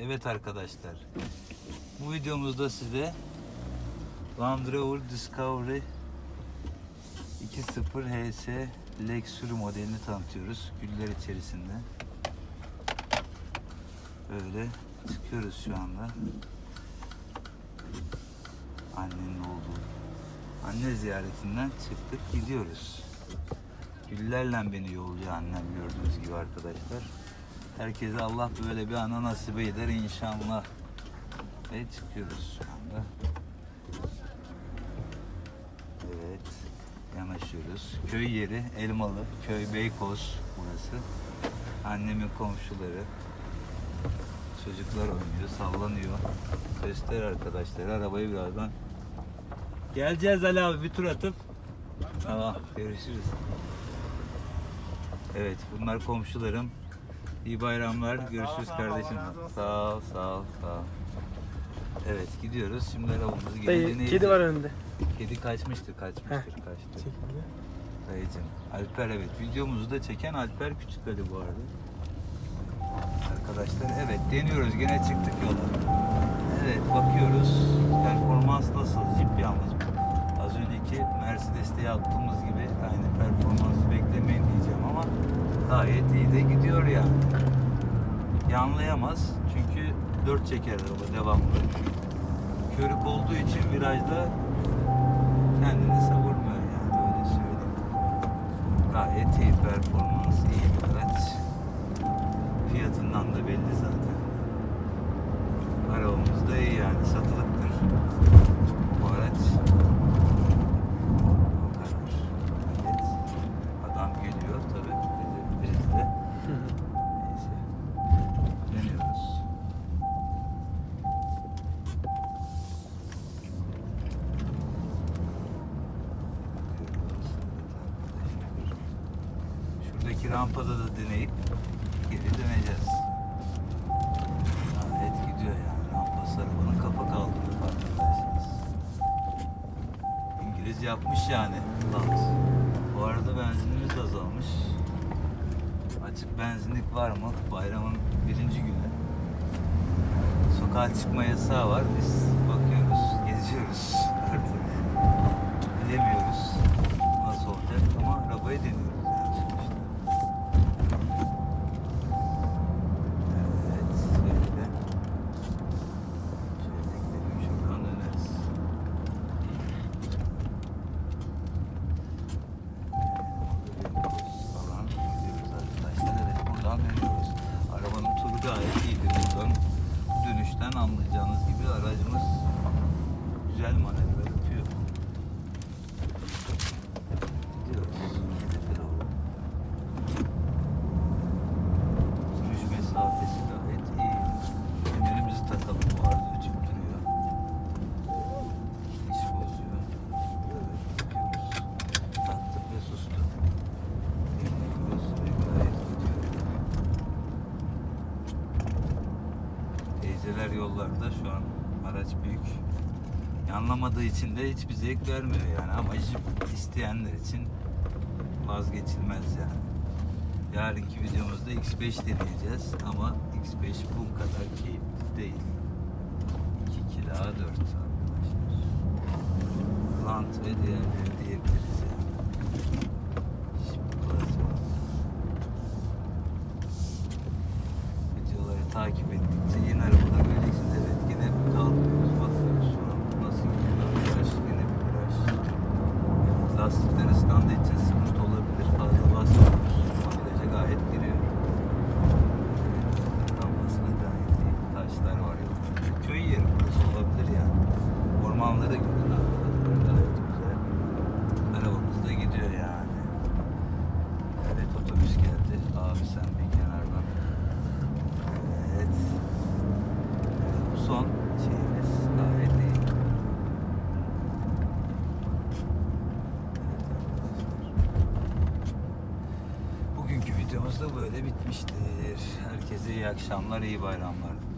Evet arkadaşlar. Bu videomuzda size Land Rover Discovery 2.0 HS Luxury modelini tanıtıyoruz. Güller içerisinde. Böyle çıkıyoruz şu anda. Annenin olduğu anne ziyaretinden çıktık gidiyoruz. Güllerle beni yolluyor annem gördüğünüz gibi arkadaşlar. Herkese Allah böyle bir ana nasip eder inşallah. Ve çıkıyoruz şu anda. Evet. Yanaşıyoruz. Köy yeri Elmalı. Köy Beykoz burası. Annemin komşuları. Çocuklar oynuyor, sallanıyor. Göster arkadaşlar. Arabayı birazdan Geleceğiz Ali abi bir tur atıp. Tamam görüşürüz. Evet bunlar komşularım. İyi bayramlar. Görüşürüz kardeşim. Sağ ol, sağ ol, sağ ol. Evet gidiyoruz. Şimdi arabamızı geri Dayı deneyeceğiz. kedi var önünde. Kedi kaçmıştır, kaçmıştır, kaçtı. Çekildi. Dayıcım. Alper evet. Videomuzu da çeken Alper Küçük Ali bu arada. Arkadaşlar evet deniyoruz. Gene çıktık yola. Evet bakıyoruz. Performans nasıl? Jeep yalnız. Az önceki Mercedes'te yaptığımız gibi aynı performansı beklemeyin diyeceğim ama gayet iyi de gidiyor yani. Yanlayamaz. Çünkü dört çeker araba devamlı. Körük olduğu için virajda kendini savurmuyor yani öyle söyleyeyim. Gayet iyi performans, iyi bir araç. Fiyatından da belli zaten. Arabamız Şuradaki rampada da deneyip geri döneceğiz. Gayet gidiyor yani. Rampası arabanın kafa kaldırıyor farkındaysanız. İngiliz yapmış yani. Lant. Bu arada benzinimiz azalmış. Açık benzinlik var mı? Bayramın birinci günü. Sokağa çıkma yasağı var. Biz bakıyoruz, geziyoruz artık. Bilemiyoruz nasıl olacak ama arabayı deniyoruz gayet iyidir. Buradan dönüşten anlayacağınız gibi aracımız güzel manevra yapıyor. Gidiyoruz. Hedefe doğru. Sürüş mesafesi gayet iyi. Fenerimizi takalım bu arada ötüp duruyor. İş bozuyor. Evet, bakıyoruz. Taktık ve sustu. Dinliyoruz ve gayet gidiyor. Teyzeler yollarda şu an araç büyük. Yanlamadığı için de hiçbir zevk vermiyor yani ama Jeep isteyenler için vazgeçilmez yani. Yarınki videomuzda X5 deneyeceğiz ama X5 bu kadar keyifli değil. 2 kila 4 arkadaşlar. Lant ve diğerleri diyebiliriz yani. Şimdi plazma. Videoları takip ettikçe yeni arabalar göreceksiniz. Evet yine kaldırıyoruz bakıyoruz şu an nasıl gidiyor. Viraj yine bir viraj. Evet, lastikler ıslandığı için sıkıntı olabilir. Fazla basmıyoruz. Ama viraja gayet giriyor. Evet, rampası da gayet iyi. Taşlar var yok. Köy yeri burası olabilir yani. Ormanlara gidiyor arkadaşlar. Gayet güzel. Arabamız da gidiyor yani. Evet otobüs geldi. Abi sen bir kenardan. Evet. Bu son şeyimiz gayet iyi. Evet arkadaşlar. Bugünkü videomuz da böyle bitmiştir. Herkese iyi akşamlar, iyi bayramlar.